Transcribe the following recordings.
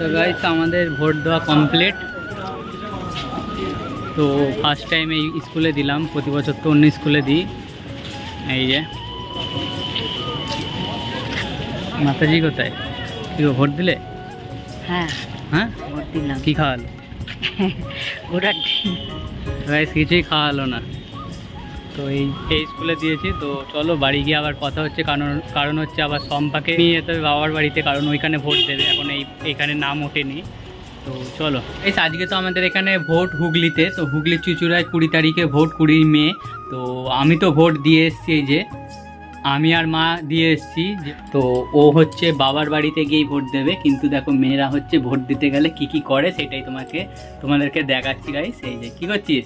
তো গাইস আমাদের ভোট দেওয়া কমপ্লিট তো ফার্স্ট টাইম এই স্কুলে দিলাম প্রতি বছর তো অন্য স্কুলে দিই। এই যে। মাতাজি কোথায়? কি ভোট দিলে? হ্যাঁ। হ্যাঁ? ভোট দিলাম। কি খাওয়ালো? গাইস কিছুই খাওয়ালো না। তো এই এই স্কুলে দিয়েছি। তো চলো বাড়ি গিয়ে আবার কথা হচ্ছে। কারণ কারণ হচ্ছে আবার সম্পাকে নিয়ে যেতে হবে বাবার বাড়িতে, কারণ ওইখানে ভোট দেবে। এখন এই এইখানে নাম ওঠেনি। তো চলো। এই আজকে তো আমাদের এখানে ভোট হুগলিতে। তো হুগলি চুচুড়ায় কুড়ি তারিখে ভোট, কুড়ি মে। তো আমি তো ভোট দিয়ে এসেছি এই যে। আমি আর মা দিয়ে এসেছি তো ও হচ্ছে বাবার বাড়িতে গিয়েই ভোট দেবে। কিন্তু দেখো মেয়েরা হচ্ছে ভোট দিতে গেলে কি কি করে সেটাই তোমাকে, তোমাদেরকে দেখাচ্ছি গাইস এই যে, কী করছিস?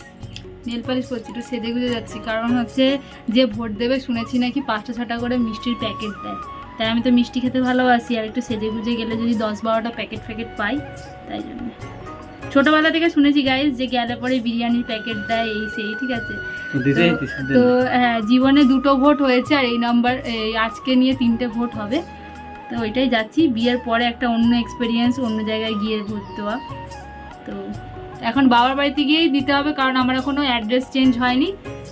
নেল পালিশ করছি একটু সেজে গুজে যাচ্ছি। কারণ হচ্ছে যে ভোট দেবে শুনেছি নাকি পাঁচটা ছটা করে মিষ্টির প্যাকেট দেয়। তাই আমি তো মিষ্টি খেতে ভালোবাসি আর একটু সেজে গুজে গেলে যদি দশ বারোটা প্যাকেট ফ্যাকেট পাই তাই জন্য। ছোটোবেলা থেকে শুনেছি গাইজ যে গেলে পরে বিরিয়ানির প্যাকেট দেয় এই সেই ঠিক আছে? তো হ্যাঁ জীবনে দুটো ভোট হয়েছে আর এই নাম্বার এই আজকে নিয়ে তিনটে ভোট হবে। তো ওইটাই যাচ্ছি বিয়ের পরে একটা অন্য এক্সপিরিয়েন্স অন্য জায়গায় গিয়ে ভোট দেওয়া। তো এখন বাবার বাড়িতে গিয়েই দিতে হবে কারণ আমার এখনও অ্যাড্রেস চেঞ্জ হয়নি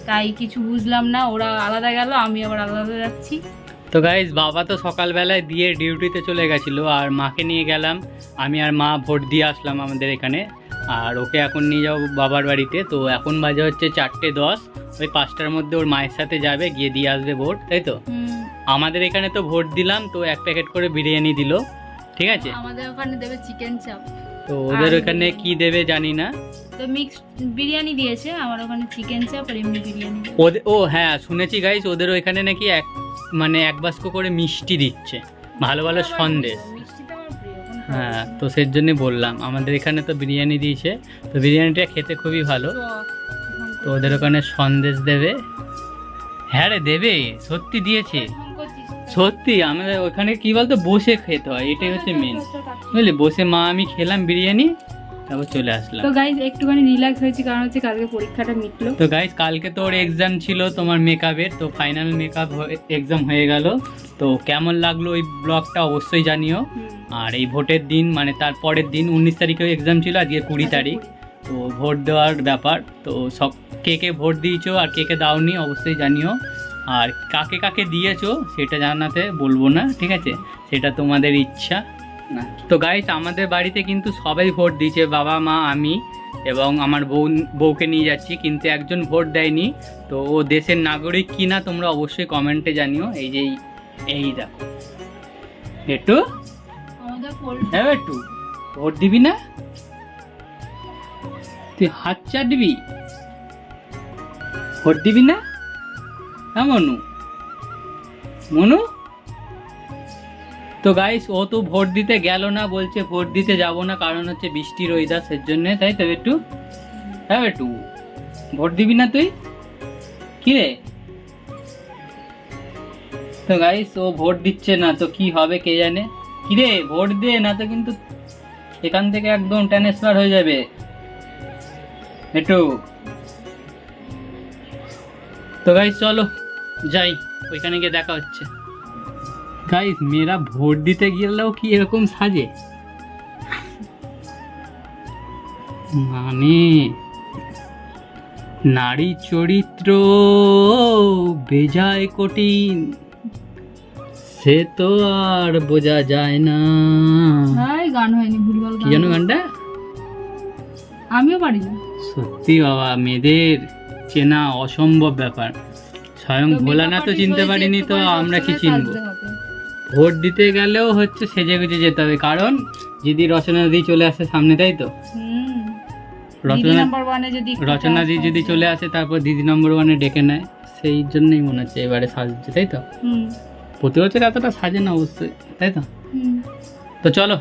তাই কিছু বুঝলাম না ওরা আলাদা গেল আমি আবার আলাদা যাচ্ছি। তো গাইজ বাবা তো সকালবেলায় দিয়ে ডিউটিতে চলে গেছিল আর মাকে নিয়ে গেলাম আমি আর মা ভোট দিয়ে আসলাম আমাদের এখানে আর ওকে এখন নিয়ে যাব বাবার বাড়িতে তো এখন বাজে হচ্ছে চারটে দশ ওই পাঁচটার মধ্যে ওর মায়ের সাথে যাবে গিয়ে দিয়ে আসবে ভোট তাই তো? আমাদের এখানে তো ভোট দিলাম তো এক প্যাকেট করে বিরিয়ানি দিল ঠিক আছে? আমাদের ওখানে দেবে চিকেন চাপ তো ওদের ওখানে কি দেবে জানি না। তো মিক্স বিরিয়ানি দিয়েছে আমার ওখানে চিকেন চাপ আর এমনি বিরিয়ানি ওদের ও হ্যাঁ শুনেছি গাইস ওদের ওইখানে নাকি এক মানে এক বাস্ক করে মিষ্টি দিচ্ছে। ভালো ভালো সন্দেশ। হ্যাঁ তো সেই জন্যই বললাম আমাদের এখানে তো বিরিয়ানি দিয়েছে তো বিরিয়ানিটা খেতে খুবই ভালো। তো ওদের ওখানে সন্দেশ দেবে। হ্যাঁ রে দেবে সত্যি দিয়েছে? সত্যি আমাদের ওখানে কি বলতো বসে খেতে হয় এটাই হচ্ছে মেন বুঝলি? বসে মা আমি খেলাম বিরিয়ানি তারপর চলে আসলাম। তো গাইজ একটুখানি রিল্যাক্স হয়েছি কারণ হচ্ছে কালকে পরীক্ষাটা মিটলো। তো গাইস কালকে তো ওর এক্সাম ছিল তোমার মেকআপের তো ফাইনাল মেকআপ এক্সাম হয়ে গেল। তো কেমন লাগল ওই ব্লগটা অবশ্যই জানিও। আর এই ভোটের দিন মানে তার পরের দিন উনিশ তারিখেও এক্সাম ছিল আজকে কুড়ি আচ্ছা, তারিখ। তো ভোট দেওয়ার ব্যাপার তো সব কে কে ভোট দিয়েছ আর কে কে দাওনি অবশ্যই জানিও। আর কাকে কাকে দিয়েছ সেটা জানাতে বলব না ঠিক আছে? সেটা তোমাদের ইচ্ছা। না তো গাইস আমাদের বাড়িতে কিন্তু সবাই ভোট দিয়েছে বাবা মা আমি এবং আমার বউ বউকে নিয়ে যাচ্ছি কিন্তু একজন ভোট দেয়নি। তো ও দেশের নাগরিক কি না তোমরা অবশ্যই কমেন্টে জানিও। এই যে এই- দেখো। একটু হ্যাঁ একটু ভোট দিবি না? তুই হাত চাটবি? ভোট দিবি না? হ্যাঁ মনু? মনু? তো গাইস ও তো ভোট দিতে গেল না, বলছে ভোট দিতে যাব না, কারণ হচ্ছে বৃষ্টির ওয়েদার সের জন্য তাই তো একটু হ্যাঁ একটু ভোট দিবি না তুই? কি রে? তো গাইস ও ভোট দিচ্ছে না, তো কি হবে কে জানে? কি রে, ভোট দে, না তো কিন্তু এখান থেকে একদম ট্রান্সফার হয়ে যাবে। একটু তো গাইস চলো। যাই ওইখানে গিয়ে দেখা হচ্ছে। গাইস মেয়েরা ভোট দিতে গেলেও কি এরকম সাজে? মানে নারী চরিত্র বেজায় কঠিন। সে তো আর বোঝা যায় না। গান হয়নি ভুলভাল কি জানো গানটা? আমিও পারি না। সত্যি বাবা মেয়েদের চেনা অসম্ভব ব্যাপার। স্বয়ং তো ভোলানাথ তো চিনতে পারিনি তো আমরা কি চিনবো। ভোট দিতে গেলেও হচ্ছে সেজে গুজে যেতে হবে কারণ দিদি রচনা দি চলে আসে সামনে তাই তো? রচনা যদি রচনা দি যদি চলে আসে তারপর দিদি নম্বর ওয়ানে ডেকে নেয় সেই জন্যই মনে হচ্ছে এবারে সাজছে তাই তো? প্রতি বছর এতটা সাজে না অবশ্যই তাই তো? তো চলো